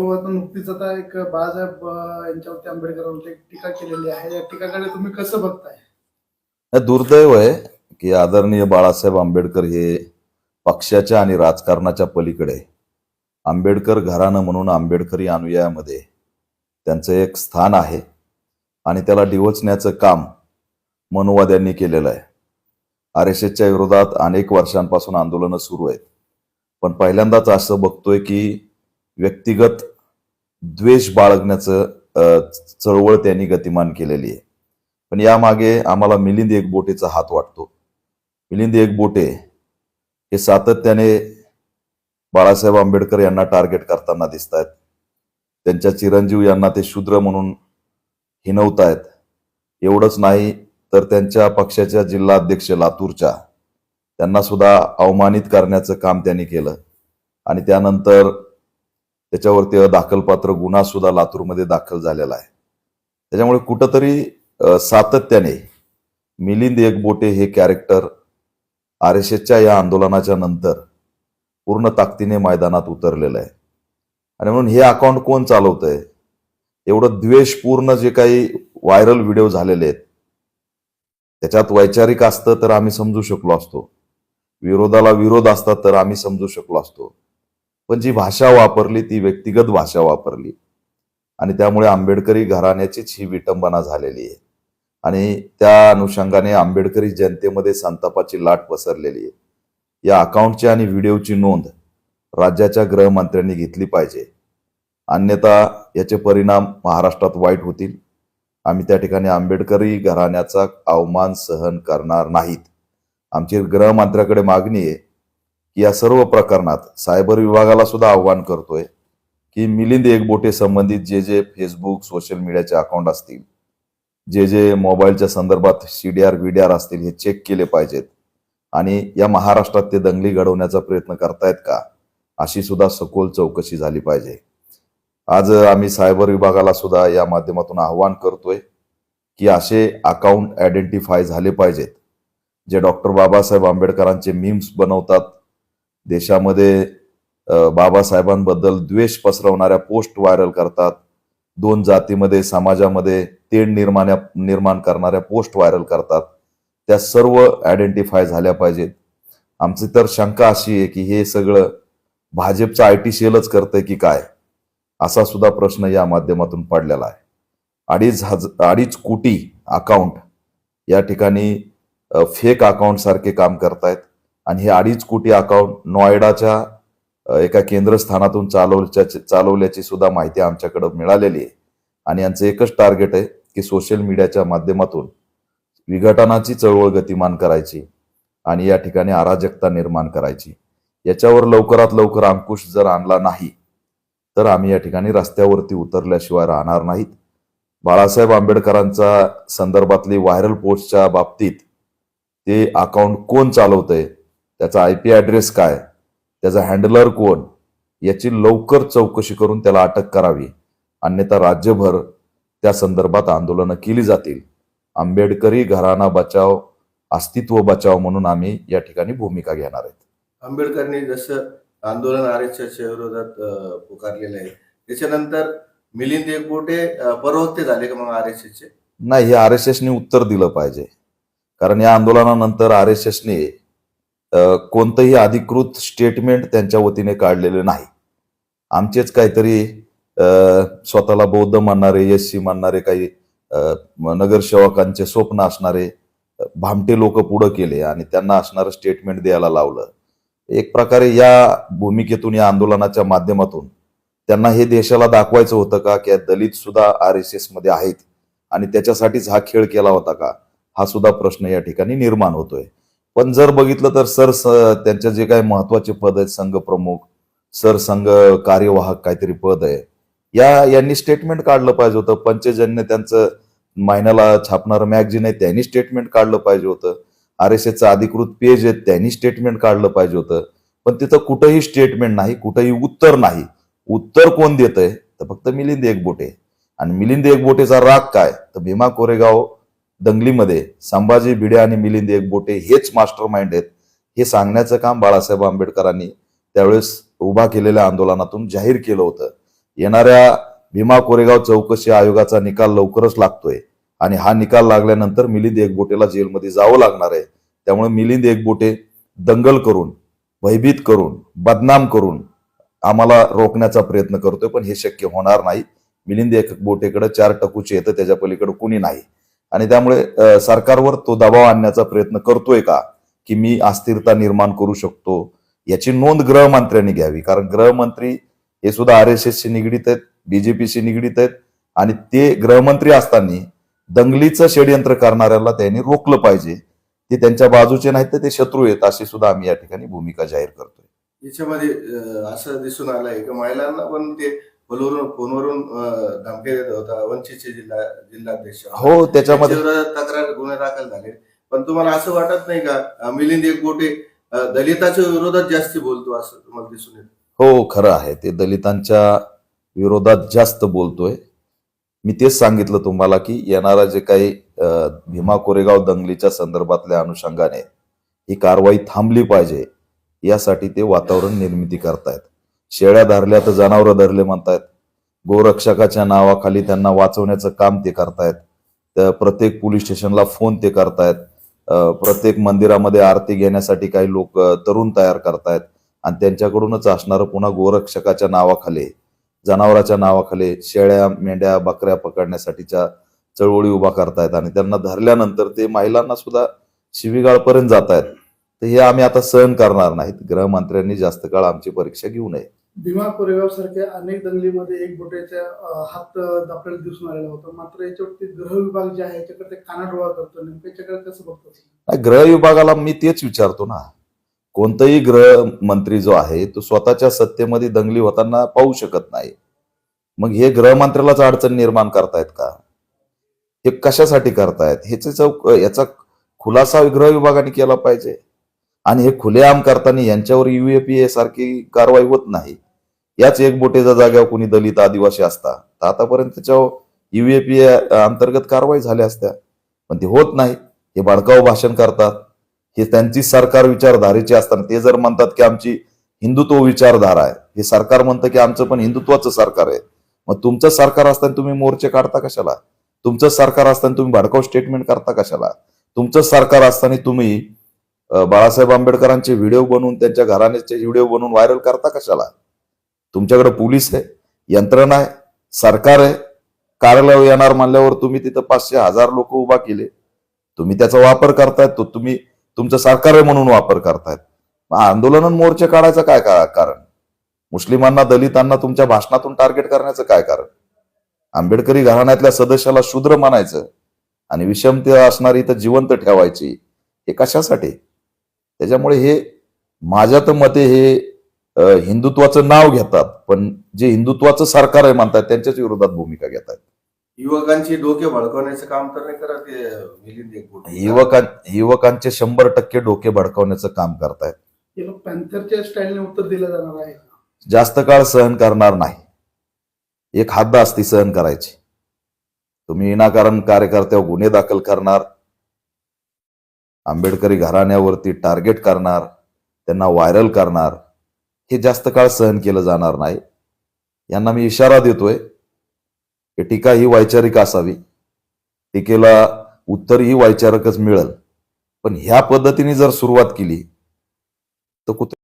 सभागृहातून नुकतीच आता एक बाळासाहेब यांच्यावरती आंबेडकरांवरती टीका केलेली आहे. या टीकाकडे तुम्ही कसं बघताय? दुर्दैव आहे की आदरणीय बाळासाहेब आंबेडकर हे पक्षाच्या आणि राजकारणाच्या पलीकडे आंबेडकर घराणं म्हणून आंबेडकरी अनुयायामध्ये त्यांचं एक स्थान आहे आणि त्याला डिवचण्याचं काम मनुवाद्यांनी केलेलं आहे. आर एस एसच्या विरोधात अनेक वर्षांपासून आंदोलनं सुरू आहेत. पण पहिल्यांदाच असं बघतोय की व्यक्तिगत द्वेष बाळगण्याचं चळवळ त्यांनी गतिमान केलेली आहे. पण यामागे आम्हाला मिलिंद एकबोटेचा हात वाटतो. मिलिंद एकबोटे हे सातत्याने बाळासाहेब आंबेडकर यांना टार्गेट करताना दिसत आहेत त्यांच्या चिरंजीव यांना ते शूद्र म्हणून हिनवतायत. एवढंच नाही तर त्यांच्या पक्षाच्या जिल्हा अध्यक्ष लातूरच्या त्यांना सुद्धा अवमानित करण्याचं काम त्यांनी केलं. आणि त्यानंतर त्याच्यावरती दाखलपात्र गुन्हा सुद्धा लातूरमध्ये दाखल झालेला आहे. त्याच्यामुळे कुठंतरी सातत्याने मिलिंद एकबोटे हे कॅरेक्टर आर एस एसच्या या आंदोलनाच्या नंतर पूर्ण ताकदीने मैदानात उतरलेलं आहे. आणि म्हणून हे अकाउंट कोण चालवतंय? एवढं द्वेषपूर्ण जे काही व्हायरल व्हिडिओ झालेले आहेत त्याच्यात वैचारिक असतं तर आम्ही समजू शकलो असतो. विरोधाला विरोध असतात तर आम्ही समजू शकलो असतो. पण जी भाषा वापरली ती व्यक्तिगत भाषा वापरली. आणि त्यामुळे आंबेडकरी घराण्याचीच ही विटंबना झालेली आहे. आणि त्या अनुषंगाने आंबेडकरी जनतेमध्ये संतापाची लाट पसरलेली आहे. या अकाउंटची आणि व्हिडिओची नोंद राज्याच्या गृहमंत्र्यांनी घेतली पाहिजे. अन्यथा याचे परिणाम महाराष्ट्रात वाईट होतील. आम्ही त्या ठिकाणी आंबेडकरी घराण्याचा अवमान सहन करणार नाहीत. आमची गृहमंत्र्याकडे मागणी आहे की या सर्व प्रकरणात सायबर विभागाला सुद्धा आव्हान करतोय की मिलिंद एकबोटे संबंधित जे जे फेसबुक सोशल मीडियाचे अकाउंट असतील जे जे मोबाईलच्या संदर्भात सीडीआर व्हीडीआर असतील हे चेक केले पाहिजेत. आणि या महाराष्ट्रात ते दंगली घडवण्याचा प्रयत्न करतायत का अशी सुद्धा सखोल चौकशी झाली पाहिजे. आज आम्ही सायबर विभागाला सुद्धा या माध्यमातून आव्हान करतोय की असे अकाउंट आयडेंटिफाय झाले पाहिजेत. जे डॉक्टर बाबासाहेब आंबेडकरांचे मीम्स बनवतात देशामध्ये बाबासाहेबांबद्दल द्वेष पसरवणाऱ्या पोस्ट व्हायरल करतात. दोन जातीमध्ये समाजामध्ये तेढ निर्माण निर्माण करणाऱ्या पोस्ट व्हायरल करतात. त्या सर्व आयडेंटिफाय झाल्या पाहिजेत. आमची तर शंका अशी आहे की हे सगळं भाजपचं आय टी सेलच करतंय की काय? असा सुद्धा प्रश्न या माध्यमातून पडलेला आहे. अडीच हज अडीच कोटी अकाउंट या ठिकाणी फेक अकाउंट सारखे काम करतायत. आणि हे अडीच कोटी अकाउंट नोएडाच्या एका केंद्रस्थानातून चालवच्या चालवल्याची सुद्धा माहिती आमच्याकडे मिळालेली आहे. आणि यांचं एकच टार्गेट आहे की सोशल मीडियाच्या माध्यमातून विघटनाची चळवळ गतिमान करायची आणि या ठिकाणी अराजकता निर्माण करायची. याच्यावर लवकरात लवकर अंकुश जर आणला नाही तर आम्ही या ठिकाणी रस्त्यावरती उतरल्याशिवाय राहणार नाहीत. बाळासाहेब आंबेडकरांचा संदर्भातली व्हायरल पोस्टच्या बाबतीत ते अकाउंट कोण चालवतंय त्याचा आय पी ॲड्रेस काय? त्याचा हँडलर कोण? याची लवकर चौकशी करून त्याला अटक करावी. अन्यथा राज्यभर त्या संदर्भात आंदोलनं केली जातील. आंबेडकरी घराणा बचाव अस्तित्व बचाव म्हणून आम्ही या ठिकाणी भूमिका घेणार आहेत. आंबेडकरांनी जसं आंदोलन आर एस एसच्या विरोधात पुकारलेलं आहे त्याच्यानंतर मिलिंद एकबोटे अं, प्रवक्ते झाले का मग आर एस एसचे नाही हे आर एस एसने उत्तर दिलं पाहिजे. कारण या आंदोलनानंतर आर एस एसने कोणतंही अधिकृत स्टेटमेंट त्यांच्या वतीने काढलेलं नाही. आमचेच काहीतरी अ, स्वतःला बौद्ध मानणारे एस सी मानणारे काही नगरसेवकांचे स्वप्न असणारे भामटे लोक पुढं केले आणि त्यांना असणारं स्टेटमेंट द्यायला लावलं. एक प्रकारे या भूमिकेतून या आंदोलनाच्या माध्यमातून त्यांना हे देशाला दाखवायचं होतं का की दलित सुद्धा आर एस एसमध्ये आहेत आणि त्याच्यासाठीच हा खेळ केला होता का हा सुद्धा प्रश्न या ठिकाणी निर्माण होतोय. पण जर बघितलं तर सर त्यांचे जे काही महत्त्वाचे पद आहेत संघ प्रमुख सर संघ कार्यवाहक काहीतरी पद आहे या यांनी स्टेटमेंट काढलं पाहिजे होतं. पंचजन्य त्यांचं महिन्याला छापणारं मॅगझिन आहे त्यांनी स्टेटमेंट काढलं पाहिजे होतं. आर एस एसचं अधिकृत पेज आहे त्यांनी स्टेटमेंट काढलं पाहिजे होतं. पण तिथं कुठंही स्टेटमेंट नाही कुठंही उत्तर नाही. उत्तर कोण देत आहे तर फक्त मिलिंद एकबोटे. आणि मिलिंद एकबोटेचा राग काय? तर भीमा कोरेगाव दंगलीमध्ये संभाजी भिडे आणि मिलिंद एकबोटे हेच मास्टर माइंड आहेत. हे सांगण्याचं काम बाळासाहेब आंबेडकरांनी त्यावेळेस उभा केलेल्या आंदोलनातून जाहीर केलं होतं. येणाऱ्या भीमा कोरेगाव चौकशी आयोगाचा निकाल लवकरच लागतोय आणि हा निकाल लागल्यानंतर मिलिंद एकबोटेला जेलमध्ये जावं लागणार आहे. त्यामुळे मिलिंद एकबोटे दंगल करून भयभीत करून बदनाम करून आम्हाला रोखण्याचा प्रयत्न करतोय पण हे शक्य होणार नाही. मिलिंद एकबोटेकडे चार टकूचे येतं त्याच्या पलीकडे कुणी नाही. आणि त्यामुळे सरकारवर तो दबाव आणण्याचा प्रयत्न करतोय का? की मी अस्थिरता निर्माण करू शकतो याची नोंद गृहमंत्र्यांनी घ्यावी. कारण गृहमंत्री हे सुद्धा आर एस एसशी निगडीत आहेत बीजेपीशी निगडीत आहेत आणि ते गृहमंत्री असताना दंगलीचं षडयंत्र करणाऱ्याला त्यांनी रोखलं पाहिजे. ते त्यांच्या बाजूचे नाहीत तर ते शत्रू आहेत अशी सुद्धा आम्ही या ठिकाणी भूमिका जाहीर करतोय. याच्यामध्ये असं दिसून आलंय की महिलांना पण ते फोनवरून फोनवरून धमकी देत होता वंचितचे जिल्हा जिल्हाध्यक्ष. हो त्याच्यामध्ये तक्रार गुन्हे दाखल झाले. पण तुम्हाला असं वाटत नाही का? मिलिंद एकबोटे अं, दलिताच्या विरोधात जास्ती बोलतो असं तुम्हाला दिसून येतं? हो खरं आहे. ते दलितांच्या विरोधात जास्त बोलतोय. मी तेच सांगितलं तुम्हाला की येणारा जे काही भीमा कोरेगाव दंगलीच्या संदर्भातल्या अनुषंगाने ही कारवाई थांबली पाहिजे. यासाठी ते वातावरण निर्मिती करतायत. शेळ्या धरल्या तर जनावरं धरले म्हणतायत. गोरक्षकाच्या नावाखाली त्यांना वाचवण्याचं काम ते करतायत. तर प्रत्येक पोलीस स्टेशनला फोन ते करतायत. प्रत्येक मंदिरामध्ये आरती घेण्यासाठी काही लोक तरुण तयार करतायत. आणि त्यांच्याकडूनच असणारं पुन्हा गोरक्षकाच्या नावाखाली जनावराच्या नावाखाली शेळ्या मेंढ्या बकऱ्या पकडण्यासाठीच्या चळवळी उभा करतायत. आणि त्यांना धरल्यानंतर ते महिलांना सुद्धा शिवीगाळपर्यंत जात आहेत तर हे आम्ही आता सहन करणार नाहीत. गृहमंत्र्यांनी जास्त काळ आमची परीक्षा घेऊ नये. भीमा कोरेगाव सारख्या अनेक दंगलीमध्ये एक बोट्याच्या हात आपल्याला दिसून आलेला होता. मात्र याच्यावरती गृह विभाग जे आहे याच्याकडे कानाडोळा करतो. नेमकं याच्याकडे कसं बघतो गृह विभागाला मी तेच विचारतो ना. कोणताही ग्रह मंत्री जो आहे तो स्वतःच्या सत्तेमध्ये दंगली होताना पाहू शकत नाही. मग हे गृहमंत्र्यालाच अडचण निर्माण करतायत का? हे कशासाठी करतायत? ह्याचे चौक याचा खुलासा गृह विभागाने केला पाहिजे. आणि हे खुलेआम करताना यांच्यावर युएपीए सारखी कारवाई होत नाही. याच एक बोटेच्या जाग्यावर कोणी दलित आदिवासी असता तर आतापर्यंत त्याच्यावर युएपीए अंतर्गत कारवाई झाल्या असत्या. पण ते होत नाही. हे भडकाव भाषण करतात. हे त्यांची सरकार विचारधारेची असताना ते जर म्हणतात की आमची हिंदुत्व विचारधारा आहे हे सरकार म्हणतं की आमचं पण हिंदुत्वाचं सरकार आहे. मग तुमचं सरकार असताना तुम्ही मोर्चे काढता कशाला? तुमचं सरकार असताना तुम्ही भडकाव स्टेटमेंट करता कशाला? तुमचं सरकार असताना तुम्ही बाळासाहेब आंबेडकरांचे व्हिडिओ बनवून त्यांच्या घराण्याचे व्हिडिओ बनवून व्हायरल करता कशाला? तुमच्याकडे पोलीस आहे यंत्रणा आहे सरकार आहे कार्यालय येणार म्हणल्यावर तुम्ही तिथं पाचशे हजार लोक उभा केले. तुम्ही त्याचा वापर करतायत तो तुम्ही तुमचं सरकार आहे म्हणून वापर करतायत. आंदोलन मोर्चे काढायचं काय कारण? मुस्लिमांना दलितांना तुमच्या भाषणातून टार्गेट करण्याचं काय कारण? आंबेडकरी घराण्यातल्या सदस्याला शूद्र मानायचं आणि विषमता असणारी इथं जिवंत ठेवायची हे कशासाठी? त्याच्यामुळे हे माझ्या तर मते हे हिंदुत्वाचं नाव घेतात पण जे हिंदुत्वाचं सरकार आहे म्हणतात त्यांच्याच विरोधात भूमिका घेतात. युवकांची डोके भडकवण्याचं काम तर नाही करत युवकां युवकांचे शंभर टक्के डोके भडकावण्याचं काम करतायत. पॅन्थरच्या स्टाईलने उत्तर दिलं जाणार आहे. जास्त काळ सहन करणार नाही. एक हद्द असती सहन करायची. तुम्ही विनाकारण कार्यकर्त्यावर गुन्हे दाखल करणार आंबेडकरी घराण्यावरती टार्गेट करणार त्यांना व्हायरल करणार हे जास्त काळ सहन केलं जाणार नाही. यांना मी इशारा देतोय की टीका ही वैचारिक असावी. टीकेला उत्तर ही वैचारिकच मिळेल. पण ह्या पद्धतीने जर सुरुवात केली तर कुठे